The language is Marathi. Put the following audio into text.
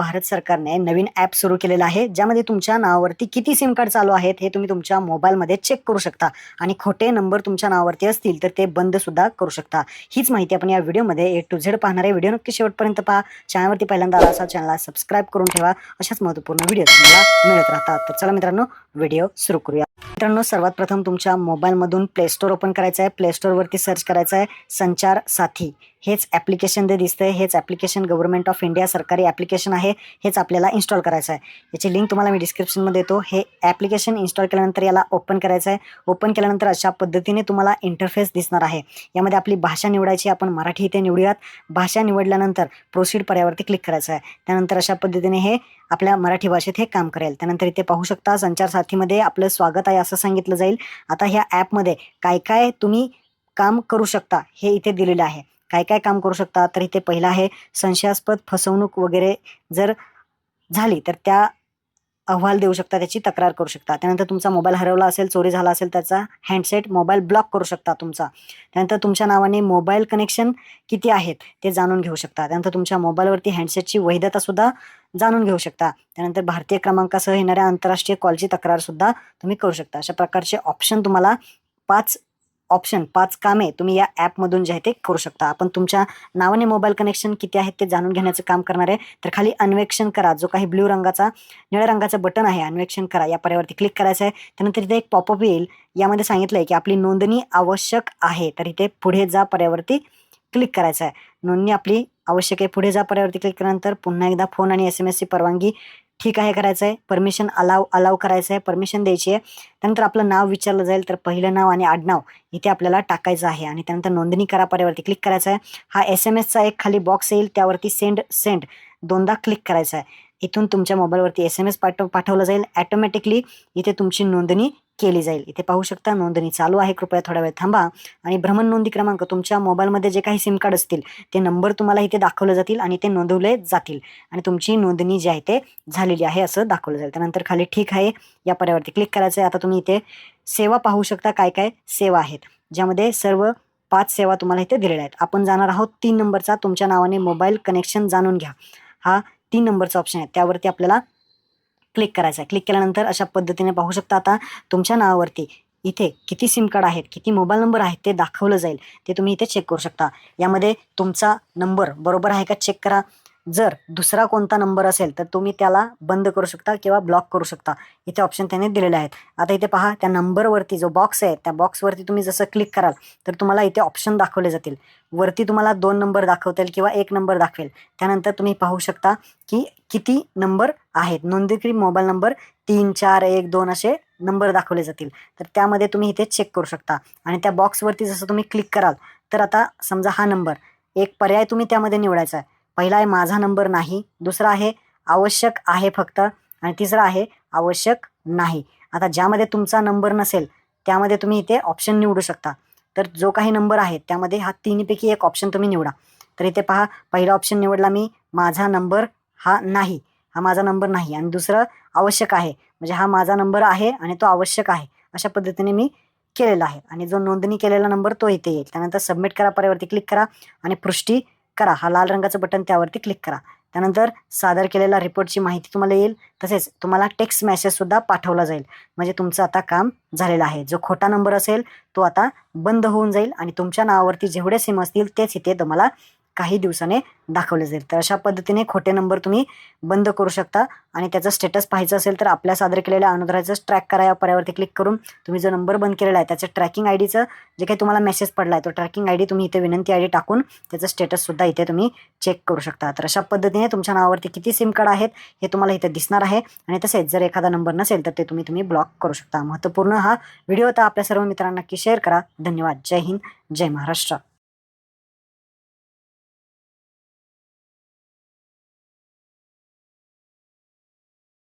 भारत सरकारने नवीन ॲप सुरू केलेलं आहे ज्यामध्ये तुमच्या नावावरती किती सिम कार्ड चालू आहेत हे तुम्ही तुमच्या मोबाईलमध्ये चेक करू शकता. आणि खोटे नंबर तुमच्या नावावरती असतील तर ते बंद सुद्धा करू शकता. हीच माहिती आपण या व्हिडिओमध्ये ए टू झेड पाहणार आहे. व्हिडिओ नक्की शेवटपर्यंत पहा. चॅनलवरती पहिल्यांदा असा चॅनलला सबस्क्राईब करून ठेवा. अशाच महत्त्वपूर्ण व्हिडिओ तुम्हाला मिळत राहतात. तर चला मित्रांनो व्हिडिओ सुरू करूया. मित्रांनो सर्वात प्रथम तुमच्या मोबाईलमधून प्ले स्टोअर ओपन करायचं आहे प्ले स्टोअरवरती सर्च करायचं आहे संचार साथी. हेच ॲप्लिकेशन जे दिसतंय हेच ॲप्लिकेशन गव्हर्नमेंट ऑफ इंडिया सरकारी ॲप्लिकेशन आहे. हेच आपल्याला इन्स्टॉल करायचं आहे याची लिंक तुम्हाला मी डिस्क्रिप्शनमध्ये देतो. हे ॲप्लिकेशन इन्स्टॉल केल्यानंतर याला ओपन करायचं आहे ओपन केल्यानंतर अशा पद्धतीने तुम्हाला इंटरफेस दिसणार आहे. यामध्ये आपली भाषा निवडायची आपण मराठी इथे निवडूयात. भाषा निवडल्यानंतर प्रोसीड पर्यावरती क्लिक करायचं आहे त्यानंतर अशा पद्धतीने हे आपल्या मराठी भाषेत हे काम करेल. त्यानंतर इथे पाहू शकता संचार साथीमध्ये आपलं स्वागत आहे असं सांगितलं जाईल. आता ह्या ॲपमध्ये काय काय तुम्ही काम करू शकता हे इथे दिलेलं आहे. काय काय काम करू शकता? तर इथे पहिलं आहे संशयास्पद फसवणूक वगैरे जर झाली तर त्या अहवाल देऊ शकता त्याची तक्रार करू शकता. त्यानंतर तुमचा मोबाईल हरवला असेल चोरी झाला असेल त्याचा हँडसेट मोबाईल ब्लॉक करू शकता तुमचा. त्यानंतर तुमच्या नावाने मोबाईल कनेक्शन किती आहेत ते जाणून घेऊ शकता. त्यानंतर तुमच्या मोबाईलवरती हँडसेटची वैधता सुद्धा जाणून घेऊ शकता. त्यानंतर भारतीय क्रमांकासह येणाऱ्या आंतरराष्ट्रीय कॉलची तक्रार सुद्धा तुम्ही करू शकता. अशा प्रकारचे ऑप्शन तुम्हाला पाच ऑप्शन पाच कामे तुम्ही या ॲपमधून जे आहे ते करू शकता. आपण तुमच्या नावाने मोबाईल कनेक्शन किती आहेत ते जाणून घेण्याचं काम करणार आहे. तर खाली अन्वेक्षण करा. जो काही ब्ल्यू रंगाचा निळ्या रंगाचा बटन आहे अन्वेक्षण करा. या पर्यावरती क्लिक करायचं आहे. त्यानंतर इथे एक पॉपअप येईल. यामध्ये सांगितलं आहे की आपली नोंदणी आवश्यक आहे. तर इथे पुढे जा पर्यावरती क्लिक करायचं आहे. नोंदणी आपली आवश्यक आहे. पुढे जा पर्यावरती क्लिक केल्यानंतर पुन्हा एकदा फोन आणि एस एम एसची परवानगी ठीक आहे करायचं आहे परमिशन अलाव अलाव करायचं आहे परमिशन द्यायची आहे त्यानंतर आपलं नाव विचारलं जाईल तर पहिलं नाव आणि आडनाव इथे आपल्याला टाकायचं आहे. आणि त्यानंतर नोंदणी करा पर्यावरती क्लिक करायचं आहे हा एस एम एसचा एक खाली बॉक्स येईल. त्यावरती सेंड सेंड दोनदा क्लिक करायचं आहे इथून तुमच्या मोबाईलवरती एस एम एस पाठव पाठवलं जाईल. ॲटोमॅटिकली इथे तुमची नोंदणी केली जाईल. इथे पाहू शकता नोंदणी चालू आहे. कृपया थोडा वेळ थांबा आणि भ्रमण नोंदी क्रमांक तुमच्या मोबाईलमध्ये जे काही सिम कार्ड असतील ते नंबर तुम्हाला इथे दाखवले जातील आणि ते नोंदवले जातील. आणि तुमची नोंदणी जी आहे ते झालेली आहे असं दाखवलं जाईल. त्यानंतर खाली ठीक आहे या पर्यावरती क्लिक करायचं आहे आता तुम्ही इथे सेवा पाहू शकता काय काय सेवा आहेत. ज्यामध्ये सर्व पाच सेवा तुम्हाला इथे दिलेल्या आहेत. आपण जाणार आहोत तीन नंबरचा. तुमच्या नावाने मोबाईल कनेक्शन जाणून घ्या. हा तीन नंबरचा ऑप्शन आहे. त्यावरती आपल्याला क्लिक करायचं आहे क्लिक केल्यानंतर अशा पद्धतीने पाहू शकता आता तुमच्या नावावरती इथे किती सिम कार्ड आहेत किती मोबाईल नंबर आहेत ते दाखवलं जाईल. ते तुम्ही इथे चेक करू शकता. यामध्ये तुमचा नंबर बरोबर आहे का? चेक करा. जर दुसरा कोणता नंबर असेल तर तुम्ही त्याला बंद करू शकता किंवा ब्लॉक करू शकता. इथे ऑप्शन त्याने दिलेले आहेत. आता इथे पहा त्या नंबरवरती जो बॉक्स आहे त्या बॉक्सवरती तुम्ही जसं क्लिक कराल तर तुम्हाला इथे ऑप्शन दाखवले जातील. वरती तुम्हाला दोन नंबर दाखवतील किंवा एक नंबर दाखवेल. त्यानंतर तुम्ही पाहू शकता की किती नंबर आहेत. नोंदणीकृत मोबाईल नंबर तीन चार एक दोन असे नंबर दाखवले जातील. तर त्यामध्ये तुम्ही इथे चेक करू शकता. आणि त्या बॉक्सवरती जसं तुम्ही क्लिक कराल तर आता समजा हा नंबर एक पर्याय तुम्ही त्यामध्ये निवडायचा आहे. पहिला आहे माझा नंबर नाही. दुसरा आहे आवश्यक आहे फक्त. आणि तिसरा आहे आवश्यक नाही. आता ज्यामध्ये तुमचा नंबर नसेल त्यामध्ये तुम्ही इथे ऑप्शन निवडू शकता. तर जो काही नंबर आहे त्यामध्ये हा तिन्हीपैकी एक ऑप्शन तुम्ही निवडा. तर इथे पहा पहिला ऑप्शन निवडला मी माझा नंबर हा नाही. हा माझा नंबर नाही. आणि दुसरं आवश्यक आहे म्हणजे हा माझा नंबर आहे आणि तो आवश्यक आहे. अशा पद्धतीने मी केलेला आहे. आणि जो नोंदणी केलेला नंबर तो इथे येईल. त्यानंतर सबमिट करा पर्यावरती क्लिक करा आणि पृष्ठी करा. हा लाल रंगाचं बटन त्यावरती क्लिक करा. त्यानंतर सादर केलेल्या रिपोर्टची माहिती तुम्हाला येईल. तसेच तुम्हाला टेक्स्ट मेसेजसुद्धा पाठवला जाईल. म्हणजे तुमचं आता काम झालेलं आहे. जो खोटा नंबर असेल तो आता बंद होऊन जाईल आणि तुमच्या नावावरती जेवढे सिम असतील तेच इथे तुम्हाला काही दिवसाने दाखवले जाईल. तर अशा पद्धतीने खोटे नंबर तुम्ही बंद करू शकता आणि त्याचं स्टेटस पाहायचं असेल तर आपल्या सादर केलेल्या अनुदानाचं ट्रॅक करा. या पर्यावरती क्लिक करून तुम्ही जो नंबर बंद केलेला आहे त्याचं ट्रॅकिंग आय डीचं जे काही तुम्हाला मेसेज पडला आहे तो ट्रॅकिंग आय डी तुम्ही इथे विनंती आय डी टाकून त्याचं स्टेटससुद्धा इथे तुम्ही चेक करू शकता. तर अशा पद्धतीने तुमच्या नावावरती किती सिम कार्ड आहेत हे तुम्हाला इथे दिसणार आहे आणि तसेच जर एखादा नंबर नसेल तर ते तुम्ही तुम्ही ब्लॉक करू शकता. महत्त्वपूर्ण हा व्हिडिओ आता आपल्या सर्व मित्रांना नक्की शेअर करा. धन्यवाद. जय हिंद. जय महाराष्ट्र.